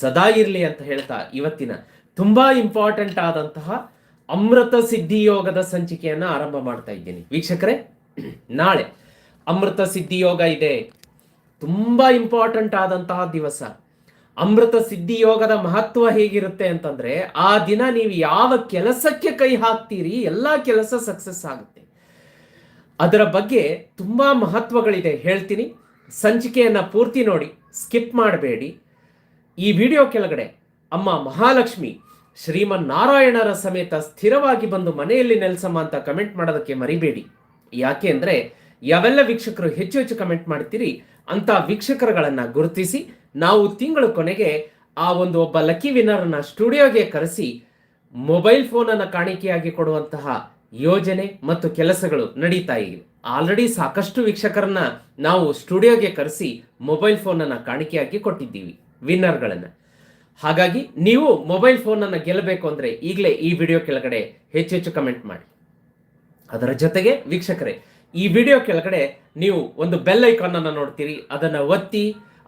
ಸದಾ ಇರಲಿ ಅಂತ ಹೇಳ್ತಾ ಇವತ್ತಿನ ತುಂಬಾ ಇಂಪಾರ್ಟೆಂಟ್ ಆದಂತಹ ಅಮೃತ ಸಿದ್ಧಿ ಯೋಗದ ಸಂಚಿಕೆಯನ್ನ ಆರಂಭ ಮಾಡ್ತಾ ಇದ್ದೀನಿ. ವೀಕ್ಷಕರೇ, ನಾಳೆ ಅಮೃತ ಸಿದ್ಧಿ ಯೋಗ ಇದೆ. ತುಂಬಾ ಇಂಪಾರ್ಟೆಂಟ್ ಆದಂತಹ ದಿವಸ. ಅಮೃತ ಸಿದ್ಧಿ ಯೋಗದ ಮಹತ್ವ ಹೇಗಿರುತ್ತೆ ಅಂತಂದ್ರೆ, ಆ ದಿನ ನೀವು ಯಾವ ಕೆಲಸಕ್ಕೆ ಕೈ ಹಾಕ್ತೀರಿ, ಎಲ್ಲಾ ಕೆಲಸ ಸಕ್ಸಸ್ ಆಗುತ್ತೆ. ಅದರ ಬಗ್ಗೆ ತುಂಬಾ ಮಹತ್ವಗಳಿದೆ. ಹೇಳ್ತೀನಿ. ಸಂಚಿಕೆಯನ್ನ ಪೂರ್ತಿ ನೋಡಿ ಸ್ಕಿಪ್ ಮಾಡಬೇಡಿ. ಈ ವಿಡಿಯೋ ಕೆಳಗಡೆ ಅಮ್ಮ ಮಹಾಲಕ್ಷ್ಮಿ ಶ್ರೀಮನ್ ನಾರಾಯಣರ ಸಮೇತ ಸ್ಥಿರವಾಗಿ ಬಂದು ಮನೆಯಲ್ಲಿ ನೆಲೆಸಮ್ಮ ಅಂತ ಕಮೆಂಟ್ ಮಾಡೋದಕ್ಕೆ ಮರಿಬೇಡಿ. ಯಾಕೆ ಅಂದರೆ ಯಾವೆಲ್ಲ ವೀಕ್ಷಕರು ಹೆಚ್ಚು ಹೆಚ್ಚು ಕಮೆಂಟ್ ಮಾಡ್ತೀರಿ ಅಂತ ವೀಕ್ಷಕರುಗಳನ್ನ ಗುರುತಿಸಿ ನಾವು ತಿಂಗಳ ಕೊನೆಗೆ ಆ ಒಂದು ಒಬ್ಬ ಲಕ್ಕಿ ವಿನ್ನರ್ನ ಸ್ಟುಡಿಯೋಗೆ ಕರೆಸಿ ಮೊಬೈಲ್ ಫೋನನ್ನು ಕಾಣಿಕೆಯಾಗಿ ಕೊಡುವಂತಹ ಯೋಜನೆ ಮತ್ತು ಕೆಲಸಗಳು ನಡೀತಾ ಇವೆ. ಆಲ್ರೆಡಿ ಸಾಕಷ್ಟು ವೀಕ್ಷಕರನ್ನ ನಾವು ಸ್ಟುಡಿಯೋಗೆ ಕರೆಸಿ ಮೊಬೈಲ್ ಫೋನನ್ನು ಕಾಣಿಕೆಯಾಗಿ ಕೊಟ್ಟಿದ್ದೀವಿ. ವಿನ್ನರ್ಗಳನ್ನು. ಹಾಗಾಗಿ ನೀವು ಮೊಬೈಲ್ ಫೋನನ್ನು ಗೆಲ್ಲಬೇಕು ಅಂದರೆ ಈಗಲೇ ಈ ವಿಡಿಯೋ ಕೆಳಗಡೆ ಹೆಚ್ಚು ಹೆಚ್ಚು ಕಮೆಂಟ್ ಮಾಡಿ. ಅದರ ಜೊತೆಗೆ ವೀಕ್ಷಕರೇ, ಈ ವಿಡಿಯೋ ಕೆಳಗಡೆ ನೀವು ಒಂದು ಬೆಲ್ ಐಕಾನ್ ಅನ್ನು ನೋಡ್ತೀರಿ, ಅದನ್ನು ಒತ್ತಿ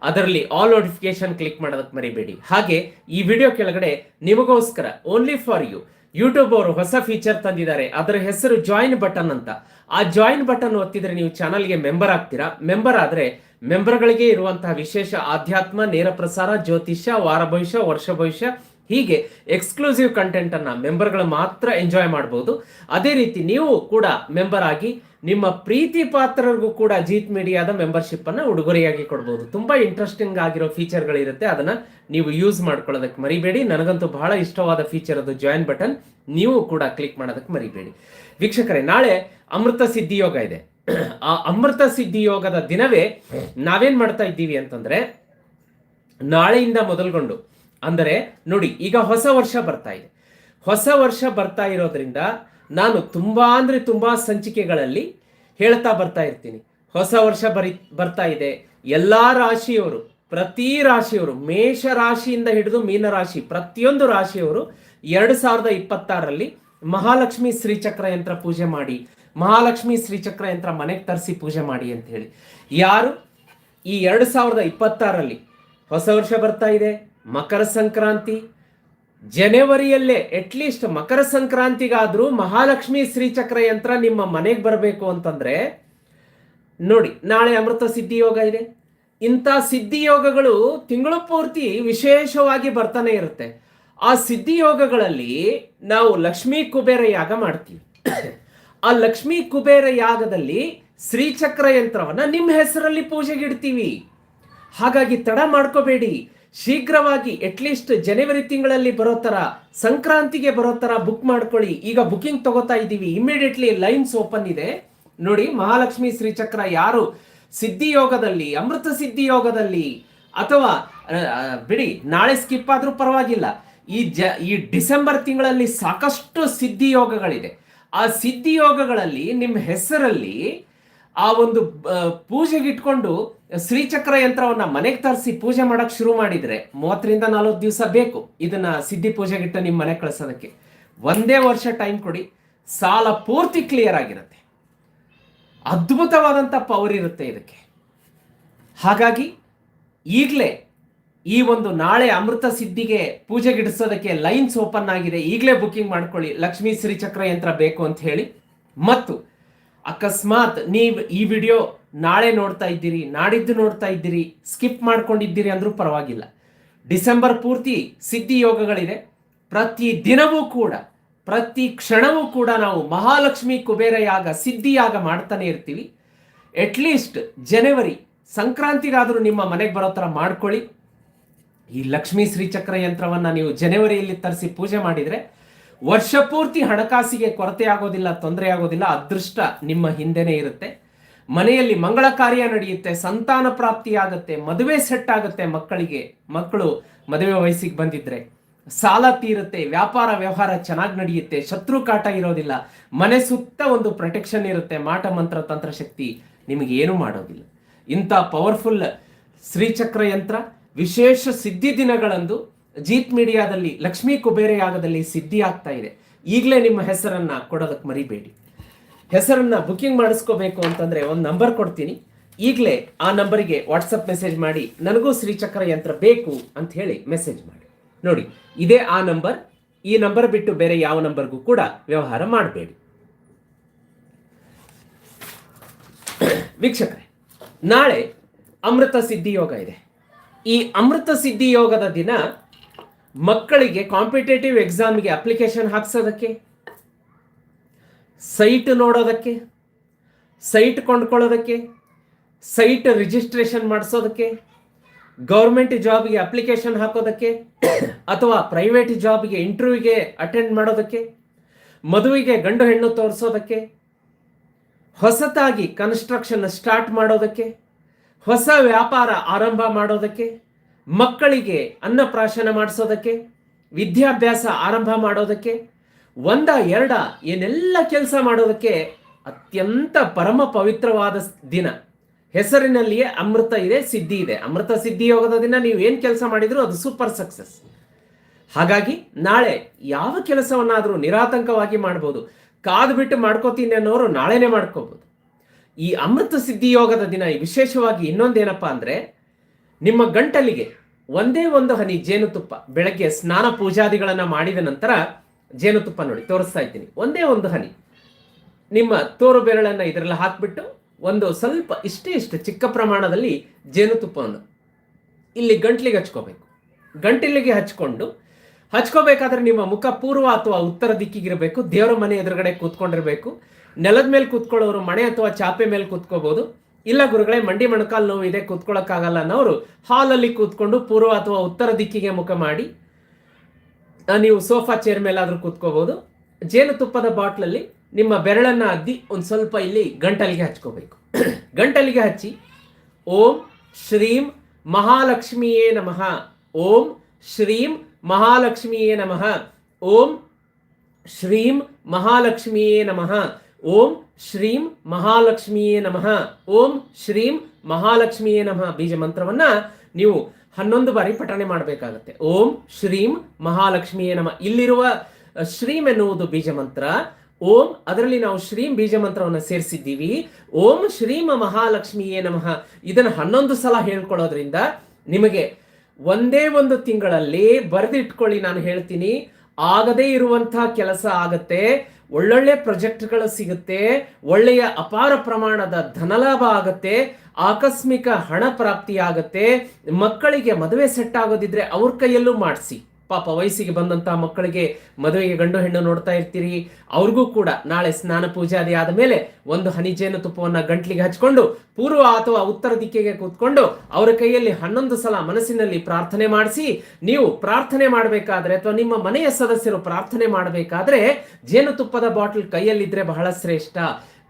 ಅದರಲ್ಲಿ ಆಲ್ ನೋಟಿಫಿಕೇಶನ್ ಕ್ಲಿಕ್ ಮಾಡೋದಕ್ಕೆ ಮರಿಬೇಡಿ. ಹಾಗೆ ಈ ವಿಡಿಯೋ ಕೆಳಗಡೆ ನಿಮಗೋಸ್ಕರ ಓನ್ಲಿ ಫಾರ್ ಯು ಯೂಟ್ಯೂಬ್ ಅವರು ಹೊಸ ಫೀಚರ್ ತಂದಿದ್ದಾರೆ, ಅದರ ಹೆಸರು ಜಾಯಿನ್ ಬಟನ್ ಅಂತ. ಆ ಜಾಯಿನ್ ಬಟನ್ ಒತ್ತಿದ್ರೆ ನೀವು ಚಾನಲ್ಗೆ ಮೆಂಬರ್ ಆಗ್ತೀರಾ? ಮೆಂಬರ್ ಆದ್ರೆ ಮೆಂಬರ್ಗಳಿಗೆ ಇರುವಂತಹ ವಿಶೇಷ ಆಧ್ಯಾತ್ಮ, ನೇರ ಪ್ರಸಾರ, ಜ್ಯೋತಿಷ್ಯ, ವಾರ ಭವಿಷ್ಯ, ವರ್ಷ ಭವಿಷ್ಯ, ಹೀಗೆ ಎಕ್ಸ್ಕ್ಲೂಸಿವ್ ಕಂಟೆಂಟ್ ಅನ್ನ ಮೆಂಬರ್ಗಳು ಮಾತ್ರ ಎಂಜಾಯ್ ಮಾಡಬಹುದು ಅದೇ ರೀತಿ ನೀವು ಕೂಡ ಮೆಂಬರ್ ಆಗಿ ನಿಮ್ಮ ಪ್ರೀತಿ ಪಾತ್ರರಿಗೂ ಕೂಡ ಅಜಿತ್ ಮೀಡಿಯಾದ ಮೆಂಬರ್ಶಿಪ್ ಅನ್ನ ಉಡುಗೊರೆಯಾಗಿ ಕೊಡಬಹುದು ತುಂಬಾ ಇಂಟ್ರೆಸ್ಟಿಂಗ್ ಆಗಿರೋ ಫೀಚರ್ಗಳಿರುತ್ತೆ ಅದನ್ನ ನೀವು ಯೂಸ್ ಮಾಡ್ಕೊಳ್ಳೋದಕ್ಕೆ ಮರಿಬೇಡಿ. ನನಗಂತೂ ಬಹಳ ಇಷ್ಟವಾದ ಫೀಚರ್ ಅದು ಜಾಯಿನ್ ಬಟನ್ ನೀವು ಕೂಡ ಕ್ಲಿಕ್ ಮಾಡೋದಕ್ಕೆ ಮರಿಬೇಡಿ. ವೀಕ್ಷಕರೇ, ನಾಳೆ ಅಮೃತ ಸಿದ್ಧಿ ಯೋಗ ಇದೆ. ಆ ಅಮೃತ ಸಿದ್ಧಿ ಯೋಗದ ದಿನವೇ ನಾವೇನ್ ಮಾಡ್ತಾ ಇದ್ದೀವಿ ಅಂತಂದ್ರೆ, ನಾಳೆಯಿಂದ ಮೊದಲ್ಗೊಂಡು ಅಂದರೆ ನೋಡಿ, ಈಗ ಹೊಸ ವರ್ಷ ಬರ್ತಾ ಇದೆ. ಹೊಸ ವರ್ಷ ಬರ್ತಾ ಇರೋದ್ರಿಂದ ನಾನು ತುಂಬ ಅಂದರೆ ತುಂಬ ಸಂಚಿಕೆಗಳಲ್ಲಿ ಹೇಳ್ತಾ ಬರ್ತಾ ಇರ್ತೀನಿ. ಹೊಸ ವರ್ಷ ಬರಿ, ಬರ್ತಾ ಇದೆ. ಎಲ್ಲ ರಾಶಿಯವರು, ಪ್ರತಿ ರಾಶಿಯವರು, ಮೇಷ ರಾಶಿಯಿಂದ ಹಿಡಿದು ಮೀನ ರಾಶಿ, ಪ್ರತಿಯೊಂದು ರಾಶಿಯವರು ಎರಡು ಸಾವಿರದ ಇಪ್ಪತ್ತಾರರಲ್ಲಿ ಮಹಾಲಕ್ಷ್ಮಿ ಶ್ರೀಚಕ್ರ ಯಂತ್ರ ಪೂಜೆ ಮಾಡಿ, ಮಹಾಲಕ್ಷ್ಮಿ ಶ್ರೀಚಕ್ರ ಯಂತ್ರ ಮನೆಗೆ ತರಿಸಿ ಪೂಜೆ ಮಾಡಿ ಅಂತ ಹೇಳಿ. ಯಾರು? ಈ ಎರಡು ಸಾವಿರದ ಇಪ್ಪತ್ತಾರರಲ್ಲಿ ಹೊಸ ವರ್ಷ ಬರ್ತಾ ಇದೆ. ಮಕರ ಸಂಕ್ರಾಂತಿ ಜನವರಿಯಲ್ಲೇ ಅಟ್ಲೀಸ್ಟ್ ಮಕರ ಸಂಕ್ರಾಂತಿಗಾದ್ರೂ ಮಹಾಲಕ್ಷ್ಮಿ ಶ್ರೀಚಕ್ರ ಯಂತ್ರ ನಿಮ್ಮ ಮನೆಗೆ ಬರಬೇಕು ಅಂತಂದ್ರೆ, ನೋಡಿ, ನಾಳೆ ಅಮೃತ ಸಿದ್ಧಿ ಯೋಗ ಇದೆ. ಇಂಥ ಸಿದ್ಧಿ ಯೋಗಗಳು ತಿಂಗಳು ಪೂರ್ತಿ ವಿಶೇಷವಾಗಿ ಬರ್ತಾನೆ ಇರುತ್ತೆ. ಆ ಸಿದ್ಧಿ ಯೋಗಗಳಲ್ಲಿ ನಾವು ಲಕ್ಷ್ಮೀ ಕುಬೇರ ಯಾಗ ಮಾಡ್ತೀವಿ. ಆ ಲಕ್ಷ್ಮೀ ಕುಬೇರ ಯಾಗದಲ್ಲಿ ಶ್ರೀಚಕ್ರ ಯಂತ್ರವನ್ನು ನಿಮ್ಮ ಹೆಸರಲ್ಲಿ ಪೂಜೆಗಿಡ್ತೀವಿ ಹಾಗಾಗಿ ತಡ ಮಾಡ್ಕೋಬೇಡಿ. ಶೀಘ್ರವಾಗಿ ಅಟ್ಲೀಸ್ಟ್ ಜನವರಿ ತಿಂಗಳಲ್ಲಿ ಬರೋ ಥರ ಸಂಕ್ರಾಂತಿಗೆ ಬರೋ ಥರ ಬುಕ್ ಮಾಡ್ಕೊಳ್ಳಿ. ಈಗ ಬುಕಿಂಗ್ ತಗೋತಾ ಇದ್ದೀವಿ. ಇಮಿಡಿಯೇಟ್ಲಿ ಲೈನ್ಸ್ ಓಪನ್ ಇದೆ. ನೋಡಿ, ಮಹಾಲಕ್ಷ್ಮಿ ಶ್ರೀಚಕ್ರ ಯಾರು? ಸಿದ್ಧಿ ಯೋಗದಲ್ಲಿ, ಅಮೃತ ಸಿದ್ಧಿ ಯೋಗದಲ್ಲಿ, ಅಥವಾ ಬಿಡಿ, ನಾಳೆ ಸ್ಕಿಪ್ ಆದ್ರೂ ಪರವಾಗಿಲ್ಲ. ಈ ಜ, ಈ ಡಿಸೆಂಬರ್ ತಿಂಗಳಲ್ಲಿ ಸಾಕಷ್ಟು ಸಿದ್ಧಿ ಯೋಗಗಳಿದೆ. ಆ ಸಿದ್ಧಿ ಯೋಗಗಳಲ್ಲಿ ನಿಮ್ಮ ಹೆಸರಲ್ಲಿ ಆ ಒಂದು ಪೂಜೆಗೆ ಇಟ್ಕೊಂಡು ಶ್ರೀಚಕ್ರ ಯಂತ್ರವನ್ನ ಮನೆಗೆ ತರಿಸಿ ಪೂಜೆ ಮಾಡಕ್ ಶುರು ಮಾಡಿದ್ರೆ ಮೂವತ್ತರಿಂದ ನಲವತ್ತು ದಿವಸ ಬೇಕು. ಇದನ್ನ ಸಿದ್ಧಿ ಪೂಜೆಗಿಟ್ಟು ನಿಮ್ಮ ಮನೆ ಕಳ್ಸೋದಕ್ಕೆ. ಒಂದೇ ವರ್ಷ ಟೈಮ್ ಕೊಡಿ. ಸಾಲ ಪೂರ್ತಿ ಕ್ಲಿಯರ್ ಆಗಿರುತ್ತೆ. ಅದ್ಭುತವಾದಂಥ ಪವರ್ ಇರುತ್ತೆ ಇದಕ್ಕೆ. ಹಾಗಾಗಿ ಈಗಲೇ ಈ ಒಂದು ನಾಳೆ ಅಮೃತ ಸಿದ್ಧಿಗೆ ಪೂಜೆಗಿಡಿಸೋದಕ್ಕೆ ಲೈನ್ಸ್ ಓಪನ್ ಆಗಿದೆ. ಈಗಲೇ ಬುಕಿಂಗ್ ಮಾಡ್ಕೊಳ್ಳಿ. ಲಕ್ಷ್ಮೀ ಶ್ರೀಚಕ್ರ ಯಂತ್ರ ಬೇಕು ಅಂತ ಹೇಳಿ. ಮತ್ತು ಅಕಸ್ಮಾತ್ ನೀವು ಈ ವಿಡಿಯೋ ನಾಳೆ ನೋಡ್ತಾ ಇದ್ದೀರಿ, ನಾಡಿದ್ದು ನೋಡ್ತಾ ಇದ್ದೀರಿ, ಸ್ಕಿಪ್ ಮಾಡ್ಕೊಂಡಿದ್ದೀರಿ ಅಂದರೂ ಪರವಾಗಿಲ್ಲ. ಡಿಸೆಂಬರ್ ಪೂರ್ತಿ ಸಿದ್ಧಿ ಯೋಗಗಳಿದೆ. ಪ್ರತಿ ದಿನವೂ ಕೂಡ, ಪ್ರತಿ ಕ್ಷಣವೂ ಕೂಡ ನಾವು ಮಹಾಲಕ್ಷ್ಮಿ ಕುಬೇರ ಯಾಗ ಸಿದ್ಧಿಯಾಗ ಮಾಡ್ತಾನೆ ಇರ್ತೀವಿ. ಅಟ್ಲೀಸ್ಟ್ ಜನವರಿ, ಸಂಕ್ರಾಂತಿಗಾದರೂ ನಿಮ್ಮ ಮನೆಗೆ ಬರೋ ಥರ ಮಾಡ್ಕೊಳ್ಳಿ. ಈ ಲಕ್ಷ್ಮೀ ಶ್ರೀಚಕ್ರ ಯಂತ್ರವನ್ನು ನೀವು ಜನವರಿಯಲ್ಲಿ ತರಿಸಿ ಪೂಜೆ ಮಾಡಿದ್ರೆ ವರ್ಷ ಪೂರ್ತಿ ಹಣಕಾಸಿಗೆ ಕೊರತೆ ಆಗೋದಿಲ್ಲ ತೊಂದರೆ ಆಗೋದಿಲ್ಲ ಅದೃಷ್ಟ ನಿಮ್ಮ ಹಿಂದೆನೇ ಇರುತ್ತೆ. ಮನೆಯಲ್ಲಿ ಮಂಗಳ ಕಾರ್ಯ ನಡೆಯುತ್ತೆ, ಸಂತಾನ ಪ್ರಾಪ್ತಿ ಆಗುತ್ತೆ ಮದುವೆ ಸೆಟ್ ಆಗುತ್ತೆ ಮಕ್ಕಳಿಗೆ. ಮಕ್ಕಳು ಮದುವೆ ವಯಸ್ಸಿಗೆ ಬಂದಿದ್ರೆ ಸಾಲ ತೀರುತ್ತೆ, ವ್ಯಾಪಾರ ವ್ಯವಹಾರ ಚೆನ್ನಾಗಿ ನಡೆಯುತ್ತೆ, ಶತ್ರು ಕಾಟ ಇರೋದಿಲ್ಲ. ಮನೆ ಸುತ್ತ ಒಂದು ಪ್ರೊಟೆಕ್ಷನ್ ಇರುತ್ತೆ, ಮಾಟ ಮಂತ್ರ ತಂತ್ರ ಶಕ್ತಿ ನಿಮಗೆ ಏನು ಮಾಡೋದಿಲ್ಲ. ಇಂಥ ಪವರ್ಫುಲ್ ಶ್ರೀಚಕ್ರ ಯಂತ್ರ ವಿಶೇಷ ಸಿದ್ಧಿ ದಿನಗಳಂದು ಜೀತ್ ಮೀಡಿಯಾದಲ್ಲಿ ಲಕ್ಷ್ಮೀ ಕುಬೇರ ಯಾಗದಲ್ಲಿ ಸಿದ್ಧಿ ಆಗ್ತಾ ಇದೆ. ಈಗಲೇ ನಿಮ್ಮ ಹೆಸರನ್ನ ಕೊಡೋದಕ್ಕೆ ಮರಿಬೇಡಿ. ಹೆಸರನ್ನ ಬುಕಿಂಗ್ ಮಾಡಿಸ್ಕೋಬೇಕು ಅಂತಂದ್ರೆ ಒಂದು ನಂಬರ್ ಕೊಡ್ತೀನಿ. ಈಗಲೇ ಆ ನಂಬರಿಗೆ ವಾಟ್ಸಪ್ ಮೆಸೇಜ್ ಮಾಡಿ, ನನಗೂ ಶ್ರೀಚಕ್ರ ಯಂತ್ರ ಬೇಕು ಅಂತ ಹೇಳಿ ಮೆಸೇಜ್ ಮಾಡಿ. ನೋಡಿ, ಇದೇ ಆ ನಂಬರ್. ಈ ನಂಬರ್ ಬಿಟ್ಟು ಬೇರೆ ಯಾವ ನಂಬರ್ಗೂ ಕೂಡ ವ್ಯವಹಾರ ಮಾಡಬೇಡಿ. ವೀಕ್ಷಕರೇ, ನಾಳೆ ಅಮೃತ ಸಿದ್ಧಿ ಯೋಗ ಇದೆ. ಈ ಅಮೃತ ಸಿದ್ಧಿ ಯೋಗದ ದಿನ ಮಕ್ಕಳಿಗೆ ಕಾಂಪಿಟೇಟಿವ್ ಎಕ್ಸಾಮ್ಗೆ ಅಪ್ಲಿಕೇಶನ್ ಹಾಕ್ಸೋದಕ್ಕೆ? ಸೈಟ್ ನೋಡೋದಕ್ಕೆ? ಸೈಟ್ ಕೊಂಡ್ಕೊಳ್ಳೋದಕ್ಕೆ? ಸೈಟ್ ರಿಜಿಸ್ಟ್ರೇಷನ್ ಮಾಡಿಸೋದಕ್ಕೆ? ಗೌರ್ಮೆಂಟ್ ಜಾಬ್ಗೆ ಅಪ್ಲಿಕೇಶನ್ ಹಾಕೋದಕ್ಕೆ? ಅಥವಾ ಪ್ರೈವೇಟ್ ಜಾಬ್ಗೆ ಇಂಟರ್ವ್ಯೂಗೆ ಅಟೆಂಡ್ ಮಾಡೋದಕ್ಕೆ? ಮದುವೆಗೆ ಗಂಡು ಹೆಣ್ಣು ತೋರಿಸೋದಕ್ಕೆ? ಹೊಸತಾಗಿ ಕನ್ಸ್ಟ್ರಕ್ಷನ್ ಸ್ಟಾರ್ಟ್ ಮಾಡೋದಕ್ಕೆ? ಹೊಸ ವ್ಯಾಪಾರ ಆರಂಭ ಮಾಡೋದಕ್ಕೆ? ಮಕ್ಕಳಿಗೆ ಅನ್ನಪ್ರಾಶನ ಮಾಡಿಸೋದಕ್ಕೆ, ವಿದ್ಯಾಭ್ಯಾಸ ಆರಂಭ ಮಾಡೋದಕ್ಕೆ, ಒಂದ ಎರಡ ಏನೆಲ್ಲ ಕೆಲಸ ಮಾಡೋದಕ್ಕೆ ಅತ್ಯಂತ ಪರಮ ಪವಿತ್ರವಾದ ದಿನ. ಹೆಸರಿನಲ್ಲಿಯೇ ಅಮೃತ ಇದೆ, ಸಿದ್ಧಿ ಇದೆ. ಅಮೃತ ಸಿದ್ಧಿ ಯೋಗದ ದಿನ ನೀವು ಏನು ಕೆಲಸ ಮಾಡಿದ್ರು ಅದು ಸೂಪರ್ ಸಕ್ಸಸ್. ಹಾಗಾಗಿ ನಾಳೆ ಯಾವ ಕೆಲಸವನ್ನಾದರೂ ನಿರಾತಂಕವಾಗಿ ಮಾಡ್ಬೋದು. ಕಾದು ಬಿಟ್ಟು ಮಾಡ್ಕೋತೀನಿ ಅನ್ನೋರು ನಾಳೆನೇ ಮಾಡ್ಕೋಬಹುದು ಈ ಅಮೃತ ಸಿದ್ಧಿ ಯೋಗದ ದಿನ ವಿಶೇಷವಾಗಿ ಇನ್ನೊಂದೇನಪ್ಪ ಅಂದ್ರೆ ನಿಮ್ಮ ಗಂಟಲಿಗೆ ಒಂದೇ ಒಂದು ಹನಿ ಜೇನುತುಪ್ಪ. ಬೆಳಗ್ಗೆ ಸ್ನಾನ ಪೂಜಾದಿಗಳನ್ನು ಮಾಡಿದ ನಂತರ ಜೇನುತುಪ್ಪ ನೋಡಿ, ತೋರಿಸ್ತಾ ಇದ್ದೀನಿ. ಒಂದೇ ಒಂದು ಹನಿ. ನಿಮ್ಮ ತೋರು ಬೆರಳನ್ನ ಇದರಲ್ಲಿ ಹಾಕ್ಬಿಟ್ಟು ಒಂದು ಸ್ವಲ್ಪ ಇಷ್ಟೇ ಇಷ್ಟು ಚಿಕ್ಕ ಪ್ರಮಾಣದಲ್ಲಿ ಜೇನುತುಪ್ಪವನ್ನು ಇಲ್ಲಿ ಗಂಟ್ಲಿಗೆ ಹಚ್ಕೋಬೇಕು. ಗಂಟಿಲಿಗೆ ಹಚ್ಕೊಂಡು, ಹಚ್ಕೋಬೇಕಾದ್ರೆ ನಿಮ್ಮ ಮುಖ ಪೂರ್ವ ಅಥವಾ ಉತ್ತರ ದಿಕ್ಕಿಗಿರಬೇಕು. ದೇವರ ಮನೆ ಎದುರುಗಡೆ ಕೂತ್ಕೊಂಡಿರಬೇಕು. ನೆಲದ ಮೇಲೆ ಕೂತ್ಕೊಳ್ಳೋರು ಮಣೆ ಅಥವಾ ಚಾಪೆ ಮೇಲೆ ಕೂತ್ಕೋಬಹುದು ಇಲ್ಲ ಗುರುಗಳೇ, ಮಂಡಿ ಮೊಣಕಾಲು ನೋವು ಇದೆ ಕೂತ್ಕೊಳ್ಳೋಕ್ಕಾಗಲ್ಲ ಅನ್ನೋರು ಹಾಲಲ್ಲಿ ಕೂತ್ಕೊಂಡು ಪೂರ್ವ ಅಥವಾ ಉತ್ತರ ದಿಕ್ಕಿಗೆ ಮುಖ ಮಾಡಿ ನೀವು ಸೋಫಾ ಚೇರ್ ಮೇಲಾದರೂ ಕೂತ್ಕೋಬಹುದು ಜೇನುತುಪ್ಪದ ಬಾಟ್ಲಲ್ಲಿ ನಿಮ್ಮ ಬೆರಳನ್ನ ಅದ್ದಿ ಒಂದು ಸ್ವಲ್ಪ ಇಲ್ಲಿ ಗಂಟಲಿಗೆ ಹಚ್ಕೋಬೇಕು. ಗಂಟಲಿಗೆ ಹಚ್ಚಿ, ಓಂ ಶ್ರೀಂ ಮಹಾಲಕ್ಷ್ಮಿಯೇ ನಮಃ. ಓಂ ಶ್ರೀಂ ಮಹಾಲಕ್ಷ್ಮಿಯೇ ನಮಃ. ಓಂ ಶ್ರೀಂ ಮಹಾಲಕ್ಷ್ಮಿಯೇ ನಮಃ. ಓಂ ಶ್ರೀಂ ಮಹಾಲಕ್ಷ್ಮಿಯೇ ನಮಃ. ಓಂ ಶ್ರೀಂ ಮಹಾಲಕ್ಷ್ಮಿಯೇ ನಮಃ. ಬೀಜ ಮಂತ್ರವನ್ನ ನೀವು ಹನ್ನೊಂದು ಬಾರಿ ಪಠಣೆ ಮಾಡಬೇಕಾಗತ್ತೆ. ಓಂ ಶ್ರೀಂ ಮಹಾಲಕ್ಷ್ಮಿಯೇ ನಮಃ. ಇಲ್ಲಿರುವ ಶ್ರೀಂ ಎನ್ನುವುದು ಬೀಜ ಮಂತ್ರ. ಓಂ, ಅದರಲ್ಲಿ ನಾವು ಶ್ರೀಂ ಬೀಜ ಮಂತ್ರವನ್ನು ಸೇರಿಸಿದ್ದೀವಿ. ಓಂ ಶ್ರೀಮ ಮಹಾಲಕ್ಷ್ಮಿಯೇ ನಮಃ. ಇದನ್ನು ಹನ್ನೊಂದು ಸಲ ಹೇಳ್ಕೊಳ್ಳೋದ್ರಿಂದ ನಿಮಗೆ ಒಂದೇ ಒಂದು ತಿಂಗಳಲ್ಲಿ ಬರೆದಿಟ್ಕೊಳ್ಳಿ, ನಾನು ಹೇಳ್ತೀನಿ. ಆಗದೇ ಇರುವಂತಹ ಕೆಲಸ ಆಗತ್ತೆ. ಒಳ್ಳೊಳ್ಳೆ ಪ್ರಾಜೆಕ್ಟ್ಗಳು ಸಿಗುತ್ತೆ, ಒಳ್ಳೆಯ ಅಪಾರ ಪ್ರಮಾಣದ ಧನಲಾಭ ಆಗತ್ತೆ, ಆಕಸ್ಮಿಕ ಹಣ ಪ್ರಾಪ್ತಿ ಆಗತ್ತೆ, ಮಕ್ಕಳಿಗೆ ಮದುವೆ ಸೆಟ್ ಆಗೋದಿದ್ರೆ ಅವ್ರ ಕೈಯಲ್ಲೂ ಮಾಡಿಸಿ. ಪಾಪ ವಯಸ್ಸಿಗೆ ಬಂದಂತಹ ಮಕ್ಕಳಿಗೆ ಮದುವೆಗೆ ಗಂಡು ಹೆಣ್ಣು ನೋಡ್ತಾ ಇರ್ತೀರಿ. ಅವ್ರಿಗೂ ಕೂಡ ನಾಳೆ ಸ್ನಾನ ಪೂಜಾದಿ ಆದ ಮೇಲೆ ಒಂದು ಹನಿ ಜೇನು ತುಪ್ಪವನ್ನ ಗಂಟ್ಲಿಗೆ ಹಚ್ಕೊಂಡು ಪೂರ್ವ ಅಥವಾ ಉತ್ತರ ದಿಕ್ಕಿಗೆ ಕೂತ್ಕೊಂಡು ಅವರ ಕೈಯಲ್ಲಿ ಹನ್ನೊಂದು ಸಲ ಮನಸ್ಸಿನಲ್ಲಿ ಪ್ರಾರ್ಥನೆ ಮಾಡಿಸಿ, ನೀವು ಪ್ರಾರ್ಥನೆ ಮಾಡಬೇಕಾದ್ರೆ ಅಥವಾ ನಿಮ್ಮ ಮನೆಯ ಸದಸ್ಯರು ಪ್ರಾರ್ಥನೆ ಮಾಡಬೇಕಾದ್ರೆ ಜೇನುತುಪ್ಪದ ಬಾಟಲ್ ಕೈಯಲ್ಲಿದ್ರೆ ಬಹಳ ಶ್ರೇಷ್ಠ.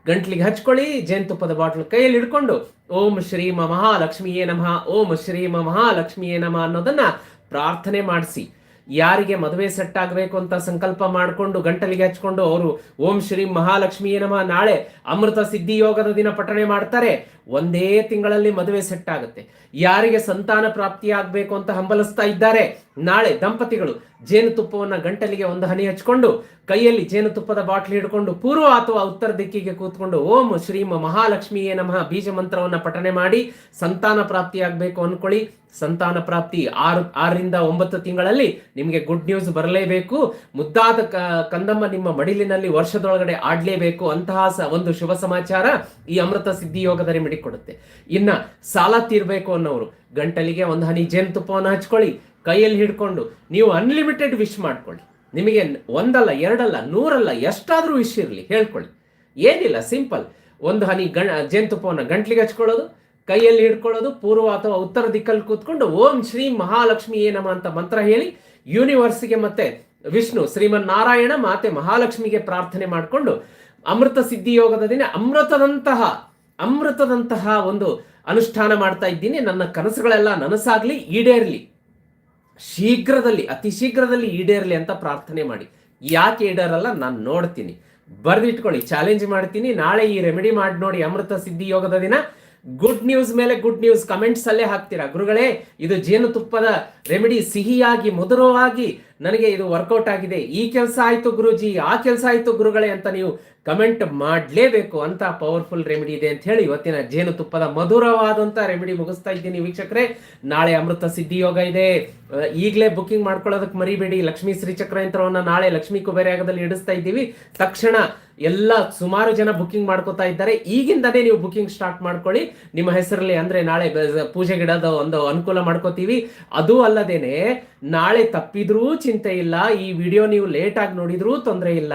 ಗಂಟ್ಲಿಗೆ ಹಚ್ಕೊಳ್ಳಿ ಜೇನುತುಪ್ಪದ ಬಾಟಲ್ ಕೈಯಲ್ಲಿ ಹಿಡ್ಕೊಂಡು ಓಂ ಶ್ರೀಮ ಮಹಾಲಕ್ಷ್ಮಿಯೇ ನಮಃ, ಓಂ ಶ್ರೀ ಮಹಾಲಕ್ಷ್ಮಿಯೇ ನಮಃ ಅನ್ನೋದನ್ನ ಪ್ರಾರ್ಥನೆ ಮಾಡಿಸಿ. ಯಾರಿಗೆ ಮದುವೆ ಸೆಟ್ ಆಗಬೇಕು ಅಂತ ಸಂಕಲ್ಪ ಮಾಡಿಕೊಂಡು ಗಂಟಲಿಗೆ ಹಚ್ಕೊಂಡು ಅವರು ಓಂ ಶ್ರೀ ಮಹಾಲಕ್ಷ್ಮಿಯೇ ನಮ, ನಾಳೆ ಅಮೃತ ಸಿದ್ಧಿ ಯೋಗದ ದಿನ ಪಠಣೆ ಮಾಡ್ತಾರೆ. ಒಂದೇ ತಿಂಗಳಲ್ಲಿ ಮದುವೆ ಸೆಟ್ ಆಗುತ್ತೆ. ಯಾರಿಗೆ ಸಂತಾನ ಪ್ರಾಪ್ತಿ ಆಗಬೇಕು ಅಂತ ಹಂಬಲಿಸ್ತಾ ಇದ್ದಾರೆ ನಾಳೆ ದಂಪತಿಗಳು ಜೇನುತುಪ್ಪವನ್ನು ಗಂಟಲಿಗೆ ಒಂದು ಹನಿ ಹಚ್ಕೊಂಡು ಕೈಯಲ್ಲಿ ಜೇನುತುಪ್ಪದ ಬಾಟ್ಲಿ ಹಿಡ್ಕೊಂಡು ಪೂರ್ವ ಅಥವಾ ಉತ್ತರ ದಿಕ್ಕಿಗೆ ಕೂತ್ಕೊಂಡು, ಓಂ ಶ್ರೀಮ ಮಹಾಲಕ್ಷ್ಮಿಯೇ ನಮಃ ಬೀಜ ಮಂತ್ರವನ್ನು ಪಠನೆ ಮಾಡಿ, ಸಂತಾನ ಪ್ರಾಪ್ತಿ ಆಗಬೇಕು ಅನ್ಕೊಳ್ಳಿ. ಸಂತಾನ ಪ್ರಾಪ್ತಿ ಆರು, ಆರರಿಂದ ಒಂಬತ್ತು ತಿಂಗಳಲ್ಲಿ ನಿಮಗೆ ಗುಡ್ ನ್ಯೂಸ್ ಬರಲೇಬೇಕು. ಮುದ್ದಾದ ಕಂದಮ್ಮ ನಿಮ್ಮ ಮಡಿಲಿನಲ್ಲಿ ವರ್ಷದೊಳಗಡೆ ಆಡಲೇಬೇಕು ಅಂತಹ ಒಂದು ಶುಭ ಸಮಾಚಾರ ಈ ಅಮೃತ ಸಿದ್ಧಿ ಯೋಗದ ರೆಮಿಡಿ ಕೊಡುತ್ತೆ. ಇನ್ನ ಸಾಲ ತೀರ್ಬೇಕು ಅನ್ನೋರು, ಗಂಟಲಿಗೆ ಒಂದು ಹನಿ ಜೇನುತುಪ್ಪವನ್ನು ಹಚ್ಕೊಳ್ಳಿ. ಕೈಯಲ್ಲಿ ಹಿಡ್ಕೊಂಡು ನೀವು ಅನ್ಲಿಮಿಟೆಡ್ ವಿಶ್ ಮಾಡ್ಕೊಳ್ಳಿ. ನಿಮಗೆ ಒಂದಲ್ಲ, ಎರಡಲ್ಲ, ನೂರಲ್ಲ, ಎಷ್ಟಾದರೂ ವಿಶ್ ಇರಲಿ, ಹೇಳ್ಕೊಳ್ಳಿ. ಏನಿಲ್ಲ ಸಿಂಪಲ್ ಒಂದು ಹನಿ ಗಣ, ಜೇನುತುಪ್ಪವನ್ನು ಗಂಟ್ಲಿಗೆ ಹಚ್ಕೊಳ್ಳೋದು, ಕೈಯಲ್ಲಿ ಹಿಡ್ಕೊಳ್ಳೋದು, ಪೂರ್ವ ಅಥವಾ ಉತ್ತರ ದಿಕ್ಕಲ್ಲಿ ಕೂತ್ಕೊಂಡು ಓಂ ಶ್ರೀ ಮಹಾಲಕ್ಷ್ಮಿ ಏನಮ್ಮ ಅಂತ ಮಂತ್ರ ಹೇಳಿ ಯೂನಿವರ್ಸ್ಗೆ ಮತ್ತೆ ವಿಷ್ಣು ಶ್ರೀಮನ್ ನಾರಾಯಣ ಮಾತೆ ಮಹಾಲಕ್ಷ್ಮಿಗೆ ಪ್ರಾರ್ಥನೆ ಮಾಡಿಕೊಂಡು ಅಮೃತ ಸಿದ್ಧಿ ಯೋಗದ ದಿನ ಅಮೃತದಂತಹ ಅಮೃತದಂತಹ ಒಂದು ಅನುಷ್ಠಾನ ಮಾಡ್ತಾ ಇದ್ದೀನಿ. ನನ್ನ ಕನಸುಗಳೆಲ್ಲ ನನಸಾಗ್ಲಿ, ಈಡೇರ್ಲಿ. ಶೀಘ್ರದಲ್ಲಿ, ಅತಿ ಶೀಘ್ರದಲ್ಲಿ ಈಡೇರಲಿ ಅಂತ ಪ್ರಾರ್ಥನೆ ಮಾಡಿ. ಯಾಕೆ ಈಡೇರಲ್ಲ? ನಾನು ನೋಡ್ತೀನಿ. ಬರ್ದಿಟ್ಕೊಳ್ಳಿ ಚಾಲೆಂಜ್ ಮಾಡ್ತೀನಿ. ನಾಳೆ ಈ ರೆಮಿಡಿ ಮಾಡಿ ನೋಡಿ ಅಮೃತ ಸಿದ್ಧಿ ಯೋಗದ ದಿನ. ಗುಡ್ ನ್ಯೂಸ್ ಮೇಲೆ ಗುಡ್ ನ್ಯೂಸ್ ಕಮೆಂಟ್ಸ್ ಅಲ್ಲೇ ಹಾಕ್ತೀರಾ? ಗುರುಗಳೇ, ಇದು ಜೇನುತುಪ್ಪದ ರೆಮಿಡಿ ಸಿಹಿಯಾಗಿ, ಮಧುರವಾಗಿ ನನಗೆ ಇದು ವರ್ಕೌಟ್ ಆಗಿದೆ. ಈ ಕೆಲಸ ಆಯ್ತು ಗುರುಜಿ, ಆ ಕೆಲಸ ಆಯ್ತು ಗುರುಗಳೇ ಅಂತ ನೀವು ಕಮೆಂಟ್ ಮಾಡಲೇಬೇಕು. ಅಂತ ಪವರ್ಫುಲ್ ರೆಮಿಡಿ ಇದೆ ಅಂತ ಹೇಳಿ ಇವತ್ತಿನ ಜೇನುತುಪ್ಪದ ಮಧುರವಾದಂತ ರೆಮಿಡಿ ಮುಗಿಸ್ತಾ ಇದ್ದೀನಿ ವೀಕ್ಷಕರೇ. ನಾಳೆ ಅಮೃತ ಸಿದ್ಧಿ ಯೋಗ ಇದೆ. ಈಗಲೇ ಬುಕ್ಕಿಂಗ್ ಮಾಡ್ಕೊಳ್ಳೋದಕ್ಕೆ ಮರಿಬೇಡಿ. ಲಕ್ಷ್ಮೀ ಶ್ರೀಚಕ್ರ ಯಂತ್ರವನ್ನ ನಾಳೆ ಲಕ್ಷ್ಮೀ ಕುಬೇರಯಾಗದಲ್ಲಿ ಇಡಿಸ್ತಾ ಇದ್ದೀವಿ. ತಕ್ಷಣ ಎಲ್ಲ ಸುಮಾರು ಜನ ಬುಕ್ಕಿಂಗ್ ಮಾಡ್ಕೋತಾ ಇದ್ದಾರೆ. ಈಗಿಂದನೇ ನೀವು ಬುಕಿಂಗ್ ಸ್ಟಾರ್ಟ್ ಮಾಡ್ಕೊಳ್ಳಿ. ನಿಮ್ಮ ಹೆಸರಲ್ಲಿ ಅಂದ್ರೆ ನಾಳೆ ಪೂಜೆಗಿಡದ ಒಂದು ಅನುಕೂಲ ಮಾಡ್ಕೋತೀವಿ. ಅದು ಅಲ್ಲದೇನೆ ನಾಳೆ ತಪ್ಪಿದ್ರೂ ಚಿಂತೆ ಇಲ್ಲ, ಈ ವಿಡಿಯೋ ನೀವು ಲೇಟ್ ಆಗಿ ನೋಡಿದ್ರೂ ತೊಂದರೆ ಇಲ್ಲ.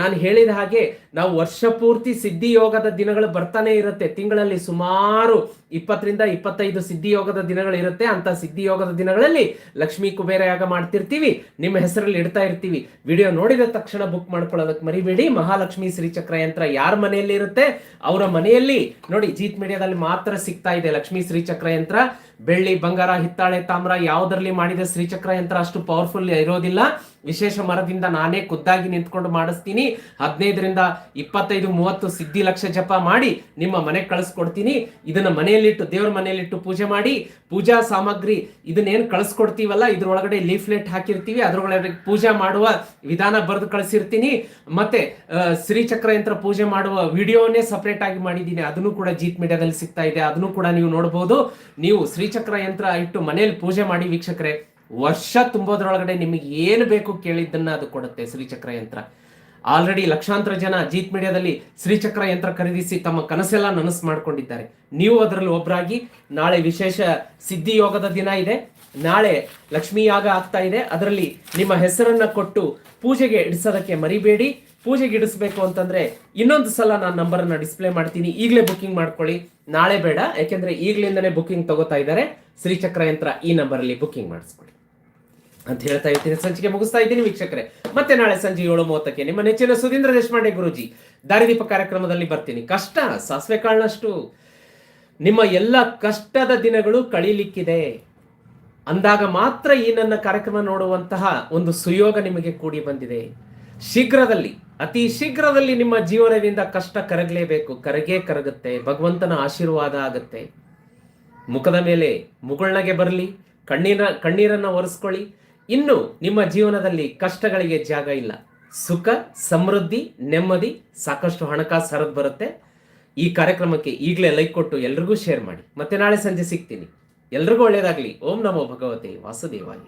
ನಾನು ಹೇಳಿದ ಹಾಗೆ ನಾವು ವರ್ಷ ಪೂರ್ತಿ ಸಿದ್ಧಿ ಯೋಗದ ದಿನಗಳು ಬರ್ತಾನೆ ಇರುತ್ತೆ. ತಿಂಗಳಲ್ಲಿ ಸುಮಾರು ಇಪ್ಪತ್ತರಿಂದ ಇಪ್ಪತ್ತೈದು ಸಿದ್ಧಿ ಯೋಗದ ದಿನಗಳು ಇರುತ್ತೆ. ಅಂತ ಸಿದ್ಧಿ ಯೋಗದ ದಿನಗಳಲ್ಲಿ ಲಕ್ಷ್ಮೀ ಕುಬೇರ ಯಾಗ ಮಾಡ್ತಿರ್ತೀವಿ. ನಿಮ್ಮ ಹೆಸರಲ್ಲಿ ಇಡ್ತಾ ಇರ್ತೀವಿ. ವಿಡಿಯೋ ನೋಡಿದ ತಕ್ಷಣ ಬುಕ್ ಮಾಡ್ಕೊಳ್ಳೋದಕ್ಕೆ ಮರಿಬೇಡಿ. ಮಹಾಲಕ್ಷ್ಮಿ ಶ್ರೀಚಕ್ರ ಯಂತ್ರ ಯಾರ ಮನೆಯಲ್ಲಿ ಇರುತ್ತೆ ಅವರ ಮನೆಯಲ್ಲಿ ನೋಡಿ, ಜೀತ್ ಮೀಡಿಯಾದಲ್ಲಿ ಮಾತ್ರ ಸಿಗ್ತಾ ಇದೆ ಲಕ್ಷ್ಮೀ ಶ್ರೀಚಕ್ರ ಯಂತ್ರ. ಬೆಳ್ಳಿ, ಬಂಗಾರ, ಹಿತ್ತಾಳೆ, ತಾಮ್ರ ಯಾವುದರಲ್ಲಿ ಮಾಡಿದ ಶ್ರೀಚಕ್ರ ಯಂತ್ರ ಅಷ್ಟು ಪವರ್ಫುಲ್ ಇರೋದಿಲ್ಲ. ವಿಶೇಷ ಮರದಿಂದ ನಾನೇ ಖುದ್ದಾಗಿ ನಿಂತ್ಕೊಂಡು ಮಾಡಿಸ್ತೀನಿ. ಹದಿನೈದರಿಂದ ಇಪ್ಪತ್ತೈದು, ಮೂವತ್ತು ಸಿದ್ಧಿ ಲಕ್ಷ ಜಪ ಮಾಡಿ ನಿಮ್ಮ ಮನೆಗೆ ಕಳಿಸ್ಕೊಡ್ತೀನಿ. ಇದನ್ನ ಮನೆಯಲ್ಲಿಟ್ಟು, ದೇವ್ರ ಮನೆಯಲ್ಲಿಟ್ಟು ಪೂಜೆ ಮಾಡಿ. ಪೂಜಾ ಸಾಮಗ್ರಿ ಇದನ್ನೇನು ಕಳಿಸ್ಕೊಡ್ತೀವಲ್ಲ, ಇದ್ರೊಳಗಡೆ ಲೀಫ್ಲೆಟ್ ಹಾಕಿರ್ತೀವಿ. ಅದರೊಳಗಡೆ ಪೂಜೆ ಮಾಡುವ ವಿಧಾನ ಬರೆದು ಕಳಿಸಿರ್ತೀನಿ. ಮತ್ತೆ ಶ್ರೀಚಕ್ರ ಯಂತ್ರ ಪೂಜೆ ಮಾಡುವ ವಿಡಿಯೋನೇ ಸಪ್ರೇಟ್ ಆಗಿ ಮಾಡಿದ್ದೀನಿ. ಅದನ್ನು ಕೂಡ ಜೀತ್ ಮೀಡಿಯಾದಲ್ಲಿ ಸಿಗ್ತಾ ಇದೆ. ಅದನ್ನು ಕೂಡ ನೀವು ನೋಡಬಹುದು ನೀವು ಶ್ರೀಚಕ್ರ ಯಂತ್ರ ಇಟ್ಟು ಮನೆಯಲ್ಲಿ ಪೂಜೆ ಮಾಡಿ ವೀಕ್ಷಕರೇ, ವರ್ಷ ತುಂಬೋದ್ರೊಳಗಡೆ ನಿಮಗೆ ಏನು ಬೇಕು ಕೇಳಿದ್ದನ್ನ ಅದು ಕೊಡುತ್ತೆ ಶ್ರೀಚಕ್ರ ಯಂತ್ರ. ಆಲ್ರೆಡಿ ಲಕ್ಷಾಂತರ ಜನ ಜೀತ್ ಮೀಡಿಯಾದಲ್ಲಿ ಶ್ರೀಚಕ್ರ ಯಂತ್ರ ಖರೀದಿಸಿ ತಮ್ಮ ಕನಸೆಲ್ಲ ನನಸು ಮಾಡ್ಕೊಂಡಿದ್ದಾರೆ. ನೀವು ಅದರಲ್ಲಿ ಒಬ್ಬರಾಗಿ ನಾಳೆ ವಿಶೇಷ ಸಿದ್ಧಿ ಯೋಗದ ದಿನ ಇದೆ. ನಾಳೆ ಲಕ್ಷ್ಮೀ ಯಾಗ ಆಗ್ತಾ ಇದೆ. ಅದರಲ್ಲಿ ನಿಮ್ಮ ಹೆಸರನ್ನ ಕೊಟ್ಟು ಪೂಜೆಗೆ ಇಡಿಸೋದಕ್ಕೆ ಮರಿಬೇಡಿ. ಪೂಜೆಗೆ ಇಡಿಸ್ಬೇಕು ಅಂತಂದ್ರೆ ಇನ್ನೊಂದು ಸಲ ನಾನು ನಂಬರನ್ನು ಡಿಸ್ಪ್ಲೇ ಮಾಡ್ತೀನಿ. ಈಗಲೇ ಬುಕ್ಕಿಂಗ್ ಮಾಡ್ಕೊಳ್ಳಿ. ನಾಳೆ ಬೇಡ, ಯಾಕೆಂದ್ರೆ ಈಗಲಿಂದನೇ ಬುಕಿಂಗ್ ತಗೋತಾ ಇದ್ದಾರೆ. ಶ್ರೀಚಕ್ರ ಯಂತ್ರ ಈ ನಂಬರಲ್ಲಿ ಬುಕ್ಕಿಂಗ್ ಮಾಡಿಸ್ಕೊಳ್ಳಿ ಅಂತ ಹೇಳ್ತಾ ಇರ್ತೀನಿ. ಸಂಚಿಕೆ ಮುಗಿಸ್ತಾ ಇದ್ದೀನಿ ವೀಕ್ಷಕರೇ. ಮತ್ತೆ ನಾಳೆ ಸಂಜೆ ಏಳು ಮೂವತ್ತಕ್ಕೆ ನಿಮ್ಮ ನೆಚ್ಚಿನ ಸುಧೀಂದ್ರ ದೇಶಪಾಂಡೆ ಗುರುಜಿ ದಾರಿದೀಪ ಕಾರ್ಯಕ್ರಮದಲ್ಲಿ ಬರ್ತೀನಿ. ಕಷ್ಟ, ಸಾಸಿವೆ ಕಾಳನಷ್ಟು ನಿಮ್ಮ ಎಲ್ಲ ಕಷ್ಟದ ದಿನಗಳು ಕಳೀಲಿಕ್ಕಿದೆ. ಅಂದಾಗ ಮಾತ್ರ ಈ ನನ್ನ ಕಾರ್ಯಕ್ರಮ ನೋಡುವಂತಹ ಒಂದು ಸುಯೋಗ ನಿಮಗೆ ಕೂಡಿ ಬಂದಿದೆ. ಶೀಘ್ರದಲ್ಲಿ, ಅತಿ ಶೀಘ್ರದಲ್ಲಿ ನಿಮ್ಮ ಜೀವನದಿಂದ ಕಷ್ಟ ಕರಗಲೇಬೇಕು, ಕರಗೇ ಕರಗುತ್ತೆ, ಭಗವಂತನ ಆಶೀರ್ವಾದ ಆಗುತ್ತೆ. ಮುಖದ ಮೇಲೆ ಮುಗುಳ್ನಗೆ ಬರಲಿ, ಕಣ್ಣೀರ, ಕಣ್ಣೀರನ್ನ ಒರೆಸ್ಕೊಳ್ಳಿ. ಇನ್ನು ನಿಮ್ಮ ಜೀವನದಲ್ಲಿ ಕಷ್ಟಗಳಿಗೆ ಜಾಗ ಇಲ್ಲ. ಸುಖ, ಸಮೃದ್ಧಿ, ನೆಮ್ಮದಿ, ಸಾಕಷ್ಟು ಹಣಕಾಸು ಹರಿದು ಬರುತ್ತೆ. ಈ ಕಾರ್ಯಕ್ರಮಕ್ಕೆ ಈಗಲೇ ಲೈಕ್ ಕೊಟ್ಟು ಎಲ್ರಿಗೂ ಶೇರ್ ಮಾಡಿ. ಮತ್ತೆ ನಾಳೆ ಸಂಜೆ ಸಿಗ್ತೀನಿ. ಎಲ್ರಿಗೂ ಒಳ್ಳೇದಾಗಲಿ. ಓಂ ನಮೋ ಭಗವತೆ ವಾಸುದೇವಾಯ.